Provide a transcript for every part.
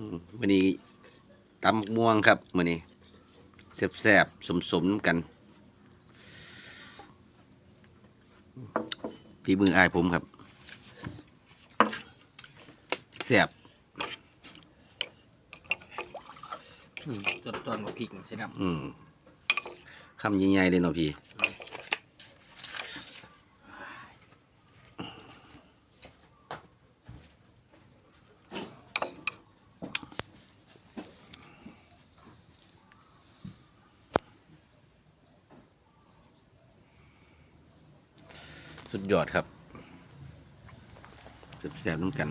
อืมวันนี้ตำบักม่วงครับวันนี้แซ่บๆ สมๆกันพี่มืออายผมครับแซ่บจนตอนกับพริกใช่ไหมอืมคำใหญ่ๆเลยเนาะพี่ สุดยอดครับแสบๆน้ำกัน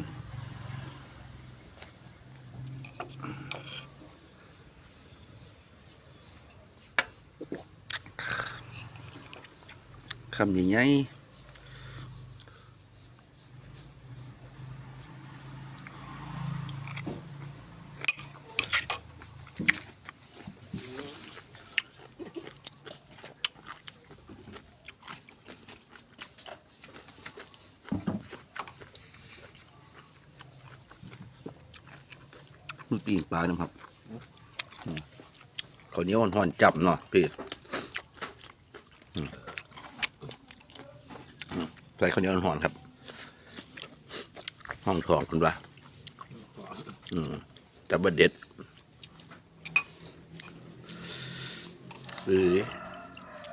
คำใหญ่ๆ มือปีงปลานะครับอืมข้าวเหนียวห่อนๆจับเนาะพี่ใส่ข้าวเหนียวห่อนๆครับ ห้องทองคุณว่าอืมจับเบดเด็ดหรือ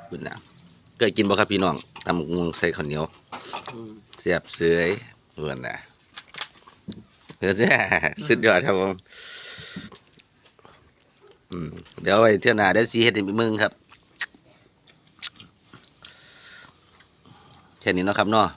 คุณนะเคยกินบ่ครับพี่น้องตำบักงวงใส่ข้าวเหนียวเสียบเสยเพื่อนนะ เนี่ยสุดยอดครับผมเดี๋ยวไปเที่ยวหน้าเดี๋ยวซีเฮ็ดอีกมึงครับแค่นี้เนาะครับเนาะ